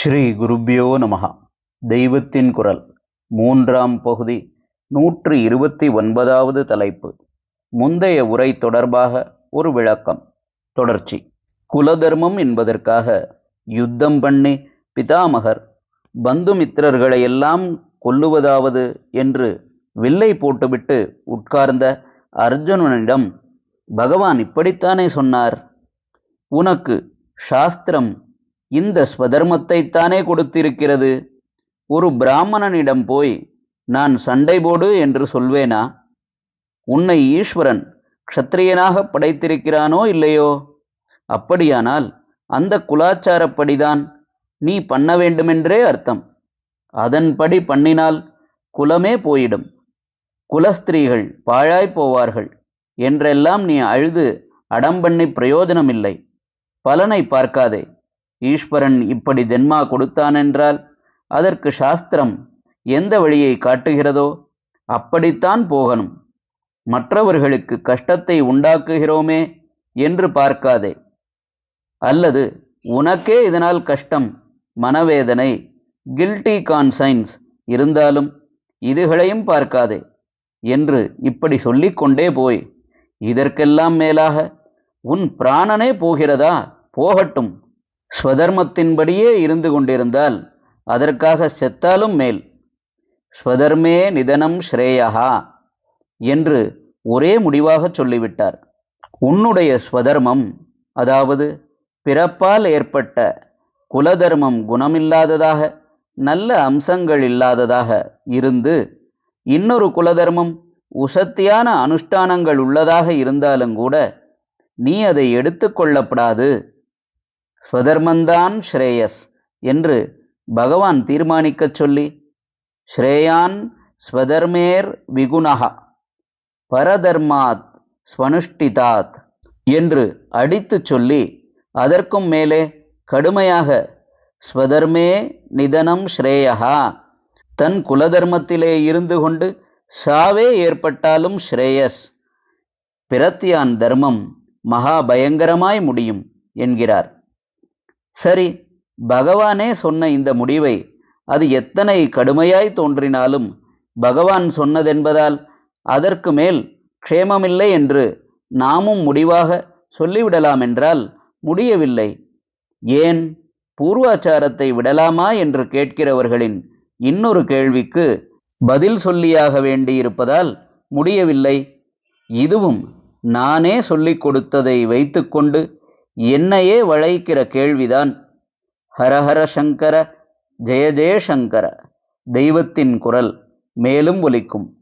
ஸ்ரீ குருப்பியோ நமகா தெய்வத்தின் குரல். மூன்றாம் பகுதி. நூற்றி இருபத்தி ஒன்பதாவது தலைப்பு. முந்தைய உரை தொடர்பாக ஒரு விளக்கம். தொடர்ச்சி. குலதர்மம் என்பதற்காக யுத்தம் பண்ணி பிதாமகர் பந்துமித்திரர்களையெல்லாம் கொல்லுவதாவது என்று வில்லை போட்டுவிட்டு உட்கார்ந்த அர்ஜுனனிடம் பகவான் இப்படித்தானே சொன்னார்? உனக்கு சாஸ்திரம் இந்த ஸ்வதர்மத்தைத்தானே கொடுத்திருக்கிறது? ஒரு பிராமணனிடம் போய் நான் சண்டை போடு என்று சொல்வேனா? உன்னை ஈஸ்வரன் க்ஷத்திரியனாக படைத்திருக்கிறானோ இல்லையோ? அப்படியானால் அந்த குலாச்சாரப்படிதான் நீ பண்ண வேண்டுமென்றே அர்த்தம். அதன்படி பண்ணினால் குலமே போயிடும். குலஸ்திரீகள் பாழாய் போவார்கள். என்றெல்லாம் நீ அழுது அடம்பண்ணி பிரயோஜனமில்லை. பலனை பார்க்காதே. ஈஸ்வரன் இப்படி தென்மா கொடுத்தானென்றால் அதற்கு சாஸ்திரம் எந்த வழியை காட்டுகிறதோ அப்படித்தான் போகணும். மற்றவர்களுக்கு கஷ்டத்தை உண்டாக்குகிறோமே என்று பார்க்காதே. அல்லது உனக்கே இதனால் கஷ்டம் மனவேதனை கில்ட்டி கான்சைன்ஸ் இருந்தாலும் இதுகளையும் பார்க்காதே என்று இப்படி சொல்லிக்கொண்டே போய் இதற்கெல்லாம் மேலாக உன் பிராணனே போகிறதா? போகட்டும். ஸ்வதர்மத்தின்படியே இருந்து கொண்டிருந்தால் அதற்காக செத்தாலும் மேல். ஸ்வதர்மே நிதனம் ஸ்ரேயஹா என்று ஒரே முடிவாக சொல்லிவிட்டார். உன்னுடைய ஸ்வதர்மம் அதாவது பிறப்பால் ஏற்பட்ட குலதர்மம் குணமில்லாததாக நல்ல அம்சங்கள் இல்லாததாக இருந்து இன்னொரு குலதர்மம் உசத்தியான அனுஷ்டானங்கள் உள்ளதாக இருந்தாலும் கூட நீ அதை எடுத்துக்கொள்ளப்படாது ஸ்வதர்மந்தான் ஸ்ரேயஸ் என்று பகவான் தீர்மானிக்கச் சொல்லி ஸ்ரேயான் ஸ்வதர்மேர் விகுணகா பரதர்மாத் ஸ்வனுஷ்டிதாத் என்று அடித்துச் சொல்லி அதற்கும் மேலே கடுமையாக ஸ்வதர்மே நிதனம் ஸ்ரேயா தன் குலதர்மத்திலே இருந்து கொண்டு சாவே ஏற்பட்டாலும் ஸ்ரேயஸ் பிரத்தியான் தர்மம் மகா பயங்கரமாய் முடியும் என்கிறார். சரி பகவானே சொன்ன இந்த முடிவை அது எத்தனை கடுமையாய் தோன்றினாலும் பகவான் சொன்னதென்பதால் அதற்கு மேல் க்ஷேமமில்லை என்று நாமும் முடிவாக சொல்லிவிடலாம் என்றால் முடியவில்லை. ஏன்? பூர்வாச்சாரத்தை விடலாமா என்று கேட்கிறவர்களின் இன்னொரு கேள்விக்கு பதில் சொல்லியாக வேண்டியிருப்பதால் முடியவில்லை. இதுவும் நானே சொல்லிக் கொடுத்ததை வைத்துக்கொண்டு என்னையே வளைக்கிற கேள்விதான். ஹரஹர சங்கர ஜெய ஜெயசங்கர தெய்வத்தின் குரல் மேலும் ஒலிக்கும்.